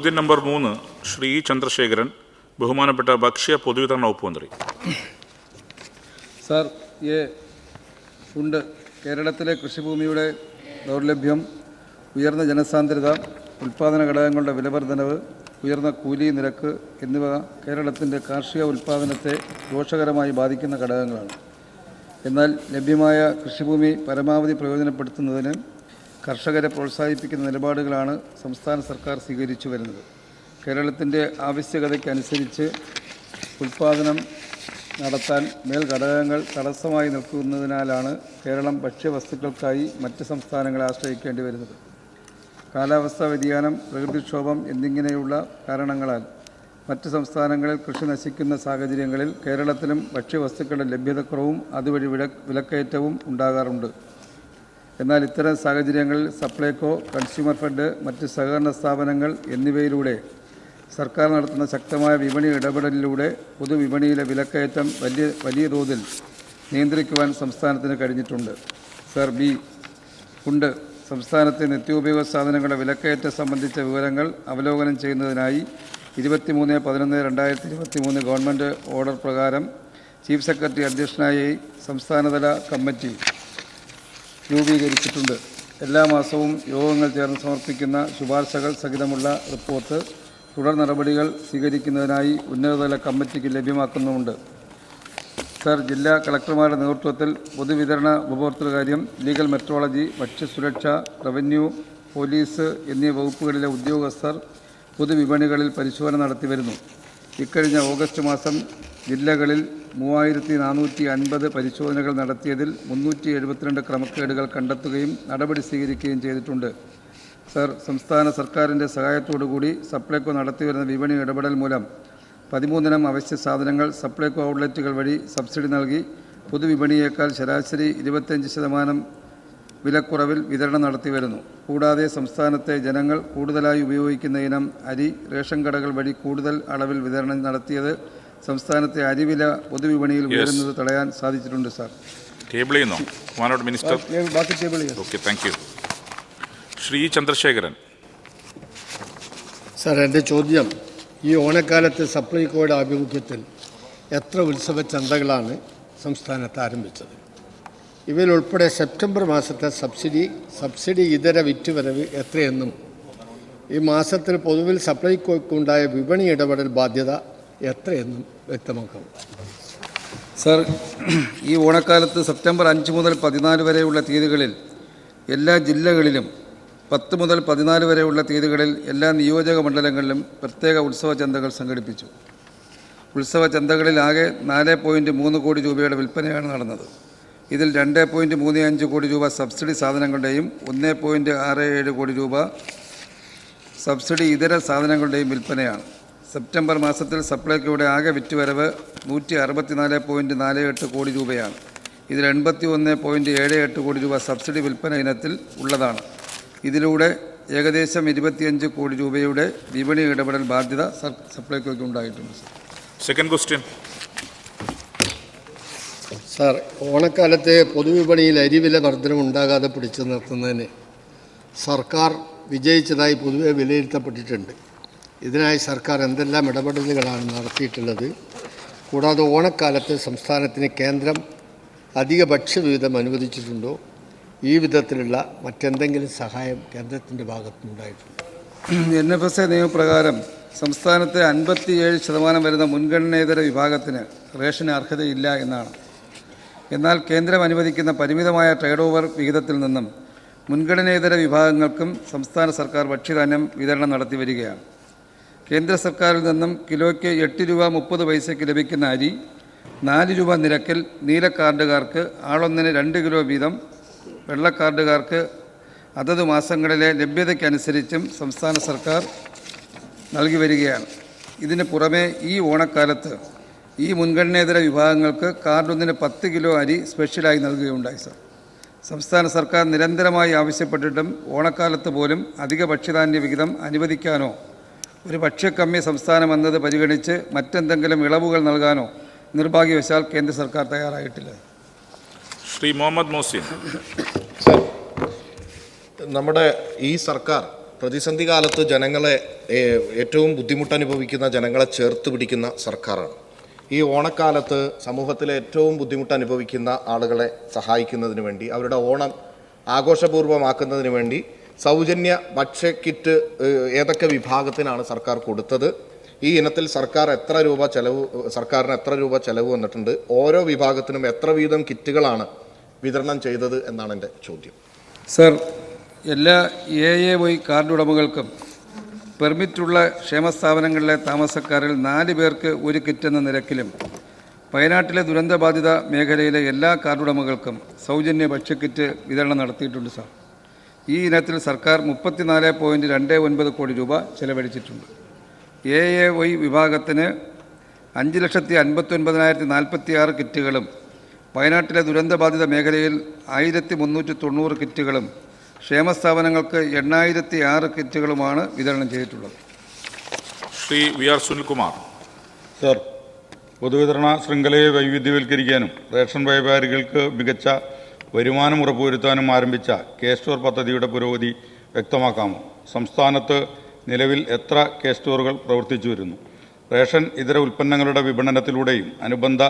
ചോദ്യം നമ്പർ മൂന്ന് ശ്രീ. ചന്ദ്രശേഖരൻ ബഹുമാനപ്പെട്ട ഭക്ഷ്യ പൊതുവിതരണ വകുപ്പ് മന്ത്രി സാർ ഏ ഉണ്ട് കേരളത്തിലെ കൃഷിഭൂമിയുടെ ദൗർലഭ്യം ഉയർന്ന ജനസാന്ദ്രത ഉൽപ്പാദന ഘടകങ്ങളുടെ വിലവർദ്ധനവ് ഉയർന്ന കൂലി നിരക്ക് എന്നിവ കേരളത്തിന്റെ കാർഷിക ഉൽപ്പാദനത്തെ ദോഷകരമായി ബാധിക്കുന്ന ഘടകങ്ങളാണ് എന്നാൽ ലഭ്യമായ കൃഷിഭൂമി പരമാവധി പ്രയോജനപ്പെടുത്തുന്നതിന് കർഷകരെ പ്രോത്സാഹിപ്പിക്കുന്ന നിലപാടുകളാണ് സംസ്ഥാന സർക്കാർ സ്വീകരിച്ചു വരുന്നത്. കേരളത്തിന്റെ ആവശ്യകതയ്ക്കനുസരിച്ച് ഉൽപ്പാദനം നടത്താൻ മേൽ ഘടകങ്ങൾ തടസ്സമായി നിൽക്കുന്നതിനാലാണ് കേരളം ഭക്ഷ്യവസ്തുക്കൾക്കായി മറ്റ് സംസ്ഥാനങ്ങളെ ആശ്രയിക്കേണ്ടി വരുന്നത്. കാലാവസ്ഥാ വ്യതിയാനം പ്രകൃതിക്ഷോഭം എന്നിങ്ങനെയുള്ള കാരണങ്ങളാൽ മറ്റ് സംസ്ഥാനങ്ങളിൽ കൃഷി നശിക്കുന്ന സാഹചര്യങ്ങളിൽ കേരളത്തിലും ഭക്ഷ്യവസ്തുക്കളുടെ ലഭ്യതക്കുറവും അതുവഴി വില വിലക്കയറ്റവും ഉണ്ടാകാറുണ്ട്. എന്നാൽ ഇത്തരം സാഹചര്യങ്ങളിൽ സപ്ലൈകോ കൺസ്യൂമർ ഫണ്ട് മറ്റ് സഹകരണ സ്ഥാപനങ്ങൾ എന്നിവയിലൂടെ സർക്കാർ നടത്തുന്ന ശക്തമായ വിപണി ഇടപെടലിലൂടെ പൊതുവിപണിയിലെ വിലക്കയറ്റം വലിയ വലിയ തോതിൽ നിയന്ത്രിക്കുവാൻ സംസ്ഥാനത്തിന് കഴിഞ്ഞിട്ടുണ്ട്. സർ ബി. ഉണ്ട്. സംസ്ഥാനത്തെ നിത്യോപയോഗ സാധനങ്ങളുടെ വിലക്കയറ്റം സംബന്ധിച്ച വിവരങ്ങൾ അവലോകനം ചെയ്യുന്നതിനായി ഇരുപത്തിമൂന്ന് പതിനൊന്ന് രണ്ടായിരത്തി ഇരുപത്തി മൂന്ന് ഗവൺമെന്റ് ഓർഡർ പ്രകാരം ചീഫ് സെക്രട്ടറി അധ്യക്ഷനായി സംസ്ഥാനതല കമ്മിറ്റി രൂപീകരിച്ചിട്ടുണ്ട്. എല്ലാ മാസവും യോഗങ്ങൾ ചേർന്ന് സമർപ്പിക്കുന്ന ശുപാർശകൾ സഹിതമുള്ള റിപ്പോർട്ട് തുടർ നടപടികൾ സ്വീകരിക്കുന്നതിനായി ഉന്നതതല കമ്മിറ്റിക്ക് ലഭ്യമാക്കുന്നുമുണ്ട്. സർ ജില്ലാ കളക്ടർമാരുടെ നേതൃത്വത്തിൽ പൊതുവിതരണ ഉപഭോക്തൃകാര്യം ലീഗൽ മെട്രോളജി ഭക്ഷ്യസുരക്ഷ റവന്യൂ പോലീസ് എന്നീ വകുപ്പുകളിലെ ഉദ്യോഗസ്ഥർ പൊതുവിപണികളിൽ പരിശോധന നടത്തിവരുന്നു ഇക്കഴിഞ്ഞ ഓഗസ്റ്റ് മാസം ജില്ലകളിൽ മൂവായിരത്തി നാനൂറ്റി അൻപത് പരിശോധനകൾ നടത്തിയതിൽ മുന്നൂറ്റി എഴുപത്തിരണ്ട് ക്രമക്കേടുകൾ കണ്ടെത്തുകയും നടപടി സ്വീകരിക്കുകയും ചെയ്തിട്ടുണ്ട്. സർ സംസ്ഥാന സർക്കാരിന്റെ സഹായത്തോടുകൂടി സപ്ലൈകോ നടത്തിവരുന്ന വിപണി ഇടപെടൽ മൂലം പതിമൂന്നിനം അവശ്യ സാധനങ്ങൾ സപ്ലൈകോ ഔട്ട്ലെറ്റുകൾ വഴി സബ്സിഡി നൽകി പൊതുവിപണിയേക്കാൾ ശരാശരി ഇരുപത്തഞ്ച് ശതമാനം വിലക്കുറവിൽ വിതരണം നടത്തിവരുന്നു. കൂടാതെ സംസ്ഥാനത്തെ ജനങ്ങൾ കൂടുതലായി ഉപയോഗിക്കുന്ന ഇനം അരി റേഷൻ കടകൾ വഴി കൂടുതൽ അളവിൽ വിതരണം നടത്തിയത് സംസ്ഥാനത്തെ അരിവില പൊതുവിപണിയിൽ ഉയരുന്നത് തടയാൻ സാധിച്ചിട്ടുണ്ട് സാർ ടേബിൾ ചെയ്യുന്നോ? കുമാരോട് മിനിസ്റ്റർ ബാക്കി ടേബിൾ ചെയ്യുന്നു okay thank you Shri Chandrasekharan. Sir എന്റെ ചോദ്യം ഈ ഓണക്കാലത്ത് സപ്ലൈകോയുടെ ആഭിമുഖ്യത്തിൽ എത്ര ഉത്സവ ചന്തകളാണ് സംസ്ഥാനത്ത് ആരംഭിച്ചത്? ഇവയിലുൾപ്പെടെ സെപ്റ്റംബർ മാസത്തെ സബ്സിഡി സബ്സിഡി ഇതര വിറ്റുവരവ് എത്രയെന്നും ഈ മാസത്തിൽ പൊതുവിൽ സപ്ലൈകോയ്ക്കുണ്ടായ വിപണി ഇടപെടൽ ബാധ്യത എത്രയെന്നും വ്യക്തമാക്കാം. സർ ഈ ഓണക്കാലത്ത് സെപ്റ്റംബർ അഞ്ച് മുതൽ പതിനാല് വരെയുള്ള തീയതികളിൽ എല്ലാ ജില്ലകളിലും പത്ത് മുതൽ പതിനാല് വരെയുള്ള തീയതികളിൽ എല്ലാ നിയോജക മണ്ഡലങ്ങളിലും പ്രത്യേക ഉത്സവ ചന്തകൾ സംഘടിപ്പിച്ചു. ഉത്സവ ചന്തകളിൽ ആകെ നാല് പോയിന്റ് മൂന്ന് കോടി രൂപയുടെ വിൽപ്പനയാണ് നടന്നത്. ഇതിൽ രണ്ട് പോയിന്റ് മൂന്ന് അഞ്ച് കോടി രൂപ സബ്സിഡി സാധനങ്ങളുടെയും ഒന്ന് പോയിന്റ് ആറ് ഏഴ് കോടി രൂപ സബ്സിഡി ഇതര സാധനങ്ങളുടെയും വിൽപ്പനയാണ്. സെപ്റ്റംബർ മാസത്തിൽ സപ്ലൈകോയുടെ ആകെ വിറ്റുവരവ് നൂറ്റി അറുപത്തിനാല് പോയിന്റ് നാല് എട്ട് കോടി രൂപയാണ്. ഇതിൽ എൺപത്തി ഒന്ന് പോയിന്റ് ഏഴ് എട്ട് കോടി രൂപ സബ്സിഡി വിൽപ്പന ഇനത്തിൽ ഉള്ളതാണ്. ഇതിലൂടെ ഏകദേശം ഇരുപത്തിയഞ്ച് കോടി രൂപയുടെ വിപണി ഇടപെടൽ ബാധ്യത സപ്ലൈക്കോയ്ക്ക് സപ്ലൈകോയ്ക്ക് ഉണ്ടായിട്ടുണ്ട് സർ. സെക്കൻഡ് ക്വസ്റ്റ്യൻ സാർ ഓണക്കാലത്തെ പൊതുവിപണിയിൽ അരിവില വർധനം ഉണ്ടാകാതെ പിടിച്ചു നിർത്തുന്നതിന് സർക്കാർ വിജയിച്ചതായി പൊതുവെ വിലയിരുത്തപ്പെട്ടിട്ടുണ്ട്. ഇതിനായി സർക്കാർ എന്തെല്ലാം ഇടപെടലുകളാണ് നടത്തിയിട്ടുള്ളത്? കൂടാതെ ഓണക്കാലത്ത് സംസ്ഥാനത്തിന് കേന്ദ്രം അധിക ഭക്ഷ്യവിഹിതം അനുവദിച്ചിട്ടുണ്ടോ? ഈ വിധത്തിലുള്ള മറ്റെന്തെങ്കിലും സഹായം കേന്ദ്രത്തിന്റെ ഭാഗത്തുനിന്നുണ്ടായിട്ടുണ്ടോ? എൻ എഫ് എസ് എ നിയമപ്രകാരം സംസ്ഥാനത്തെ അൻപത്തിയേഴ് ശതമാനം വരുന്ന മുൻഗണനേതര വിഭാഗത്തിന് റേഷന് അർഹതയില്ല എന്നാണ്. എന്നാൽ കേന്ദ്രം അനുവദിക്കുന്ന പരിമിതമായ ട്രേഡ് ഓവർ വിഹിതത്തിൽ നിന്നും മുൻഗണനേതര വിഭാഗങ്ങൾക്കും സംസ്ഥാന സർക്കാർ ഭക്ഷ്യധാന്യം വിതരണം നടത്തി വരികയാണ്. കേന്ദ്ര സർക്കാരിൽ നിന്നും കിലോയ്ക്ക് എട്ട് രൂപ മുപ്പത് പൈസയ്ക്ക് ലഭിക്കുന്ന അരി നാല് രൂപ നിരക്കിൽ നീല കാർഡുകാർക്ക് ആളൊന്നിന് രണ്ട് കിലോ വീതം വെള്ള കാർഡുകാർക്ക് അതത് മാസങ്ങളിലെ ലഭ്യതയ്ക്കനുസരിച്ചും സംസ്ഥാന സർക്കാർ നൽകി വരികയാണ്. ഇതിന് പുറമെ ഈ ഓണക്കാലത്ത് ഈ മുൻഗണനേതര വിഭാഗങ്ങൾക്ക് കാർഡൊന്നിന് പത്ത് കിലോ അരി സ്പെഷ്യലായി നൽകുകയുണ്ടായി സർ. സംസ്ഥാന സർക്കാർ നിരന്തരമായി ആവശ്യപ്പെട്ടിട്ടും ഓണക്കാലത്ത് പോലും അധിക ഭക്ഷ്യധാന്യ വിഹിതം അനുവദിക്കാനോ ഒരു ഭക്ഷ്യക്കമ്മി സംസ്ഥാനമെന്നത് പരിഗണിച്ച് മറ്റെന്തെങ്കിലും ഇളവുകൾ നൽകാനോ നിർഭാഗ്യവശാൽ കേന്ദ്ര സർക്കാർ തയ്യാറായിട്ടില്ല. ശ്രീ മുഹമ്മദ് മോസിൻ നമ്മുടെ ഈ സർക്കാർ പ്രതിസന്ധി കാലത്ത് ജനങ്ങളെ ഏറ്റവും ബുദ്ധിമുട്ട് അനുഭവിക്കുന്ന ജനങ്ങളെ ചേർത്ത് പിടിക്കുന്ന സർക്കാരാണ്. ഈ ഓണക്കാലത്ത് സമൂഹത്തിലെ ഏറ്റവും ബുദ്ധിമുട്ട് അനുഭവിക്കുന്ന ആളുകളെ സഹായിക്കുന്നതിന് വേണ്ടി അവരുടെ ഓണം ആഘോഷപൂർവമാക്കുന്നതിന് വേണ്ടി സൗജന്യ ഭക്ഷ്യക്കിറ്റ് കിറ്റ് ഏതൊക്കെ വിഭാഗത്തിനാണ് സർക്കാർ കൊടുത്തത്? ഈ ഇനത്തിൽ സർക്കാർ എത്ര രൂപ ചെലവ് സർക്കാരിന് എത്ര രൂപ ചെലവ് വന്നിട്ടുണ്ട്? ഓരോ വിഭാഗത്തിനും എത്ര വീതം കിറ്റുകളാണ് വിതരണം ചെയ്തത് എന്നാണ് എന്റെ ചോദ്യം. സർ എല്ലാ എ എ വൈ കാർഡ് ഉടമകൾക്കും പെർമിറ്റുള്ള ക്ഷേമസ്ഥാപനങ്ങളിലെ താമസക്കാരിൽ നാല് പേർക്ക് ഒരു കിറ്റ് എന്ന നിരക്കിലും വയനാട്ടിലെ ദുരന്തബാധിത മേഖലയിലെ എല്ലാ കാർഡ് ഉടമകൾക്കും സൗജന്യ ഭക്ഷ്യക്കിറ്റ് വിതരണം നടത്തിയിട്ടുണ്ട് സാർ. ഈ ഇനത്തിൽ സർക്കാർ മുപ്പത്തിനാല് പോയിന്റ് രണ്ട് ഒൻപത് കോടി രൂപ ചെലവഴിച്ചിട്ടുണ്ട്. എ എ വൈ വിഭാഗത്തിന് അഞ്ച് ലക്ഷത്തി അൻപത്തി ഒൻപതിനായിരത്തി നാൽപ്പത്തി ആറ് കിറ്റുകളും വയനാട്ടിലെ ദുരന്തബാധിത മേഖലയിൽ ആയിരത്തി മുന്നൂറ്റി തൊണ്ണൂറ് കിറ്റുകളും ക്ഷേമസ്ഥാപനങ്ങൾക്ക് എണ്ണായിരത്തി ആറ് കിറ്റുകളുമാണ് വിതരണം ചെയ്തിട്ടുള്ളത്. Shri V R Sunilkumar. Sir പൊതുവിതരണ ശൃംഖലയെ വൈവിധ്യവൽക്കരിക്കാനും റേഷൻ വ്യാപാരികൾക്ക് മികച്ച വരുമാനം ഉറപ്പുവരുത്താനും ആരംഭിച്ച കെ സ്റ്റോർ പദ്ധതിയുടെ പുരോഗതി വ്യക്തമാക്കാമോ? സംസ്ഥാനത്ത് നിലവിൽ എത്ര കെ സ്റ്റോറുകൾ പ്രവർത്തിച്ചു വരുന്നു? റേഷൻ ഇതര ഉൽപ്പന്നങ്ങളുടെ വിപണനത്തിലൂടെയും അനുബന്ധ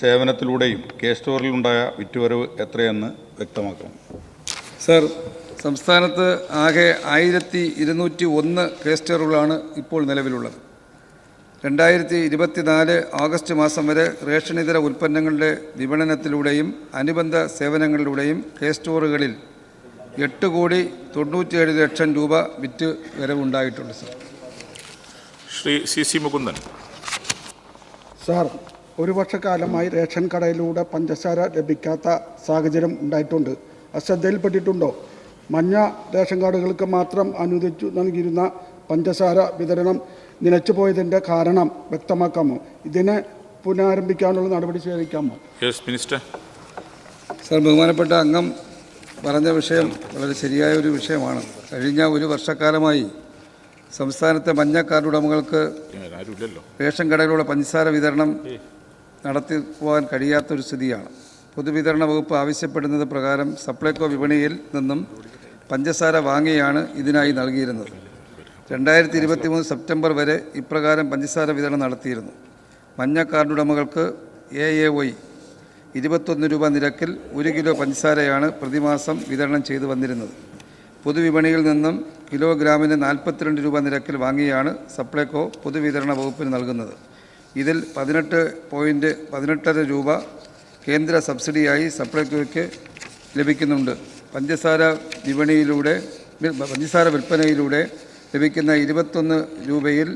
സേവനത്തിലൂടെയും കെ സ്റ്റോറിലുണ്ടായ വിറ്റുവരവ് എത്രയെന്ന് വ്യക്തമാക്കണം. സർ സംസ്ഥാനത്ത് ആകെ ആയിരത്തി ഇരുന്നൂറ്റി ഒന്ന് കേസ്റ്ററുകളാണ് ഇപ്പോൾ നിലവിലുള്ളത്. രണ്ടായിരത്തി ഇരുപത്തിനാല് ഓഗസ്റ്റ് മാസം വരെ റേഷനിതര ഉൽപ്പന്നങ്ങളുടെ വിപണനത്തിലൂടെയും അനുബന്ധ സേവനങ്ങളിലൂടെയും കെ സ്റ്റോറുകളിൽ എട്ട് കോടി തൊണ്ണൂറ്റിയേഴ് ലക്ഷം രൂപ വിറ്റ് വരവുണ്ടായിട്ടുണ്ട് sir. Shri C C Mukundan. Sir ഒരു വർഷക്കാലമായി റേഷൻ കടയിലൂടെ പഞ്ചസാര ലഭിക്കാത്ത സാഹചര്യം ഉണ്ടായിട്ടുണ്ട്. അശ്രദ്ധയിൽപ്പെട്ടിട്ടുണ്ടോ? മഞ്ഞ റേഷൻ കാർഡുകൾക്ക് മാത്രം അനുവദിച്ചു നൽകിയിരുന്ന പഞ്ചസാര വിതരണം നിലച്ചുപോയതിന്റെ കാരണം വ്യക്തമാക്കാമോ? ഇതിനെ പുനരാരംഭിക്കാനുള്ള നടപടി സ്വീകരിക്കാമോ? യെസ് മിനിസ്റ്റർ സർ ബഹുമാനപ്പെട്ട അംഗം പറഞ്ഞ വിഷയം വളരെ ശരിയായ ഒരു വിഷയമാണ്. കഴിഞ്ഞ ഒരു വർഷക്കാലമായി സംസ്ഥാനത്തെ മഞ്ഞ കാർഡ് ഉടമകൾക്ക് റേഷൻ കടയിലൂടെ പഞ്ചസാര വിതരണം നടത്തി പോകാൻ കഴിയാത്തൊരു സ്ഥിതിയാണ്. പൊതുവിതരണ വകുപ്പ് ആവശ്യപ്പെടുന്നത് പ്രകാരം സപ്ലൈകോ വിപണിയിൽ നിന്നും പഞ്ചസാര വാങ്ങിയാണ് ഇതിനായി നൽകിയിരുന്നത്. രണ്ടായിരത്തി ഇരുപത്തി മൂന്ന് സെപ്റ്റംബർ വരെ ഇപ്രകാരം പഞ്ചസാര വിതരണം നടത്തിയിരുന്നു. മഞ്ഞ കാർഡുടമകൾക്ക് എ എ വൈ ഇരുപത്തൊന്ന് രൂപ നിരക്കിൽ ഒരു കിലോ പഞ്ചസാരയാണ് പ്രതിമാസം വിതരണം ചെയ്തു വന്നിരുന്നത്. പൊതുവിപണിയിൽ നിന്നും കിലോഗ്രാമിന് നാൽപ്പത്തിരണ്ട് രൂപ നിരക്കിൽ വാങ്ങിയാണ് സപ്ലൈകോ പൊതുവിതരണ വകുപ്പിന് നൽകുന്നത്. ഇതിൽ പതിനെട്ട് പോയിന്റ് പതിനെട്ടര രൂപ കേന്ദ്ര സബ്സിഡിയായി സപ്ലൈകോയ്ക്ക് ലഭിക്കുന്നുണ്ട്. പഞ്ചസാര വിപണിയിലൂടെ പഞ്ചസാര വിൽപ്പനയിലൂടെ ലഭിക്കുന്ന ഇരുപത്തൊന്ന് രൂപയിൽ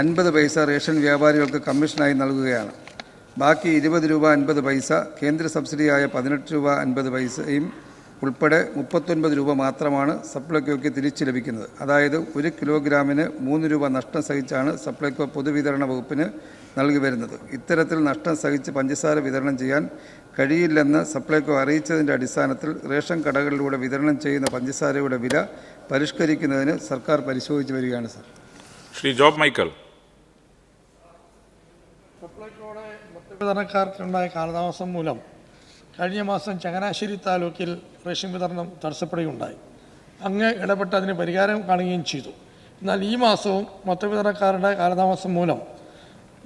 അൻപത് പൈസ റേഷൻ വ്യാപാരികൾക്ക് കമ്മീഷനായി നൽകുകയാണ്. ബാക്കി ഇരുപത് രൂപ അൻപത് പൈസ കേന്ദ്ര സബ്സിഡിയായ പതിനെട്ട് രൂപ അൻപത് പൈസയും ഉൾപ്പെടെ മുപ്പത്തൊൻപത് രൂപ മാത്രമാണ് സപ്ലൈകോയ്ക്ക് തിരിച്ചു ലഭിക്കുന്നത്. അതായത് ഒരു കിലോഗ്രാമിന് മൂന്ന് രൂപ നഷ്ടം സഹിച്ചാണ് സപ്ലൈകോ പൊതുവിതരണ വകുപ്പിന് നൽകി വരുന്നത്. ഇത്തരത്തിൽ നഷ്ടം സഹിച്ച് പഞ്ചസാര വിതരണം ചെയ്യാൻ കഴിയില്ലെന്ന് സപ്ലൈകോ അറിയിച്ചതിന്റെ അടിസ്ഥാനത്തിൽ റേഷൻ കടകളിലൂടെ വിതരണം ചെയ്യുന്ന പഞ്ചസാരയുടെ വില പരിഷ്കരിക്കുന്നതിന് സർക്കാർ പരിശോധിച്ചു വരികയാണ് സർ. Shri Job Michael. വിതരണക്കാർക്കുണ്ടായ കാലതാമസം മൂലം കഴിഞ്ഞ മാസം ചങ്ങനാശ്ശേരി താലൂക്കിൽ റേഷൻ വിതരണം തടസ്സപ്പെടുകയുണ്ടായി. അങ്ങ് ഇടപെട്ട് അതിന് പരിഹാരം കാണുകയും ചെയ്തു. എന്നാൽ ഈ മാസവും മൊത്തവിതരണക്കാരുടെ കാലതാമസം മൂലം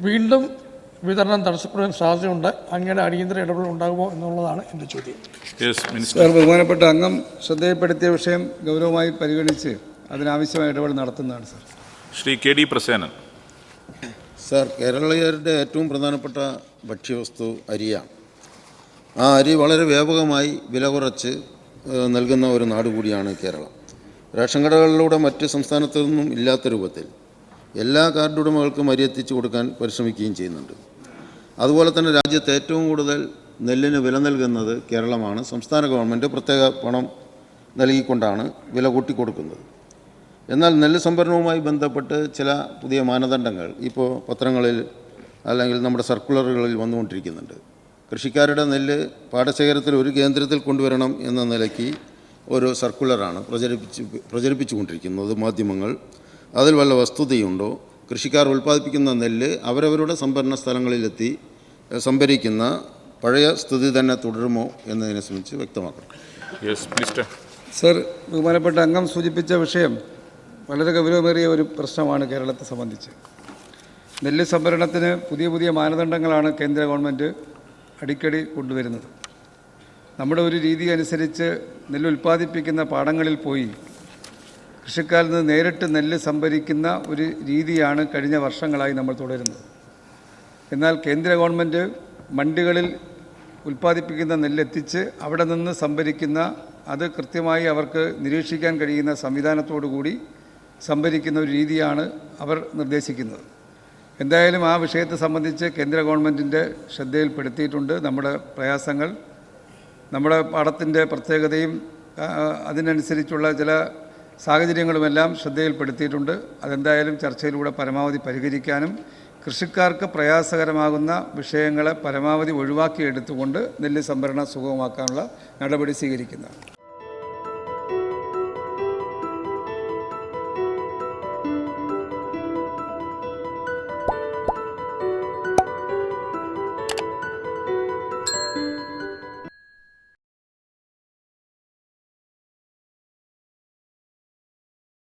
വീണ്ടും വിതരണം തടസ്സപ്പെടാൻ സാധ്യതയുണ്ട്. അങ്ങയുടെ അടിയന്തര ഇടപെടൽ ഉണ്ടാകുമോ എന്നുള്ളതാണ് എന്റെ ചോദ്യം. യെസ് മിനിസ്റ്റർ സാർ ബഹുമാനപ്പെട്ട അംഗം ശ്രദ്ധയപ്പെടുത്തിയ വിഷയം ഗൗരവമായി പരിഗണിച്ച് അതിനാവശ്യമായ ഇടപെടൽ നടത്തുന്നതാണ് sir Shri K D Prasenan. Sir കേരളീയരുടെ ഏറ്റവും പ്രധാനപ്പെട്ട ഭക്ഷ്യവസ്തു അരിയാണ് ആ അരി വളരെ വ്യാപകമായി വില കുറച്ച് നൽകുന്ന ഒരു നാട് കൂടിയാണ് കേരളം. റേഷൻ കടകളിലൂടെ മറ്റ് സംസ്ഥാനത്തു നിന്നും ഇല്ലാത്ത രൂപത്തിൽ എല്ലാ കാർഡ് ഉടമകൾക്കും അരി എത്തിച്ചു കൊടുക്കാൻ പരിശ്രമിക്കുകയും ചെയ്യുന്നുണ്ട്. അതുപോലെ തന്നെ രാജ്യത്ത് ഏറ്റവും കൂടുതൽ നെല്ലിന് വില നൽകുന്നത് കേരളമാണ്. സംസ്ഥാന ഗവൺമെന്റ് പ്രത്യേക പണം നൽകിക്കൊണ്ടാണ് വില കൂട്ടിക്കൊടുക്കുന്നത്. എന്നാൽ നെല്ല് സംഭരണവുമായി ബന്ധപ്പെട്ട് ചില പുതിയ മാനദണ്ഡങ്ങൾ ഇപ്പോൾ പത്രങ്ങളിൽ അല്ലെങ്കിൽ നമ്മുടെ സർക്കുലറുകളിൽ വന്നുകൊണ്ടിരിക്കുന്നുണ്ട്. കൃഷിക്കാരുടെ നെല്ല് പാടശേഖരത്തിൽ ഒരു കേന്ദ്രത്തിൽ കൊണ്ടുവരണം എന്ന നിലയ്ക്ക് ഒരു സർക്കുലറാണ് പ്രചരിപ്പിച്ച് പ്രചരിപ്പിച്ചുകൊണ്ടിരിക്കുന്നത് മാധ്യമങ്ങൾ. അതിൽ വല്ല വസ്തുതയുണ്ടോ? കൃഷിക്കാർ ഉൽപ്പാദിപ്പിക്കുന്ന നെല്ല് അവരവരുടെ സംഭരണ സ്ഥലങ്ങളിലെത്തി സംഭരിക്കുന്ന പഴയ സ്ഥിതി തന്നെ തുടരുമോ എന്നതിനെ സംബന്ധിച്ച് വ്യക്തമാക്കണം. സർ ബഹുമാനപ്പെട്ട അംഗം സൂചിപ്പിച്ച വിഷയം വളരെ ഗൗരവമേറിയ ഒരു പ്രശ്നമാണ് കേരളത്തെ സംബന്ധിച്ച്. നെല്ല് സംഭരണത്തിന് പുതിയ പുതിയ മാനദണ്ഡങ്ങളാണ് കേന്ദ്ര ഗവൺമെന്റ് അടിക്കടി കൊണ്ടുവരുന്നത്. നമ്മുടെ ഒരു രീതി അനുസരിച്ച് നെല്ല് ഉൽപ്പാദിപ്പിക്കുന്ന പാടങ്ങളിൽ പോയി കൃഷിക്കാരിൽ നിന്ന് നേരിട്ട് നെല്ല് സംഭരിക്കുന്ന ഒരു രീതിയാണ് കഴിഞ്ഞ വർഷങ്ങളായി നമ്മൾ തുടരുന്നത്. എന്നാൽ കേന്ദ്ര ഗവൺമെന്റ് മണ്ടികളിൽ ഉൽപ്പാദിപ്പിക്കുന്ന നെല്ലെത്തിച്ച് അവിടെ നിന്ന് സംഭരിക്കുന്ന അത് കൃത്യമായി അവർക്ക് നിരീക്ഷിക്കാൻ കഴിയുന്ന സംവിധാനത്തോടു കൂടി സംഭരിക്കുന്ന ഒരു രീതിയാണ് അവർ നിർദ്ദേശിക്കുന്നത്. എന്തായാലും ആ വിഷയത്തെ സംബന്ധിച്ച് കേന്ദ്ര ഗവൺമെന്റിന്റെ ശ്രദ്ധയിൽപ്പെടുത്തിയിട്ടുണ്ട് നമ്മുടെ പ്രയാസങ്ങൾ. നമ്മുടെ പാടത്തിന്റെ പ്രത്യേകതയും അതിനനുസരിച്ചുള്ള ചില സാഹചര്യങ്ങളുമെല്ലാം ശ്രദ്ധയിൽപ്പെടുത്തിയിട്ടുണ്ട്. അതെന്തായാലും ചർച്ചയിലൂടെ പരമാവധി പരിഹരിക്കാനും കൃഷിക്കാർക്ക് പ്രയാസകരമാകുന്ന വിഷയങ്ങളെ പരമാവധി ഒഴിവാക്കിയെടുത്തുകൊണ്ട് നെല്ല് സംഭരണം സുഗമമാക്കാനുള്ള നടപടി സ്വീകരിക്കുന്നതാണ്.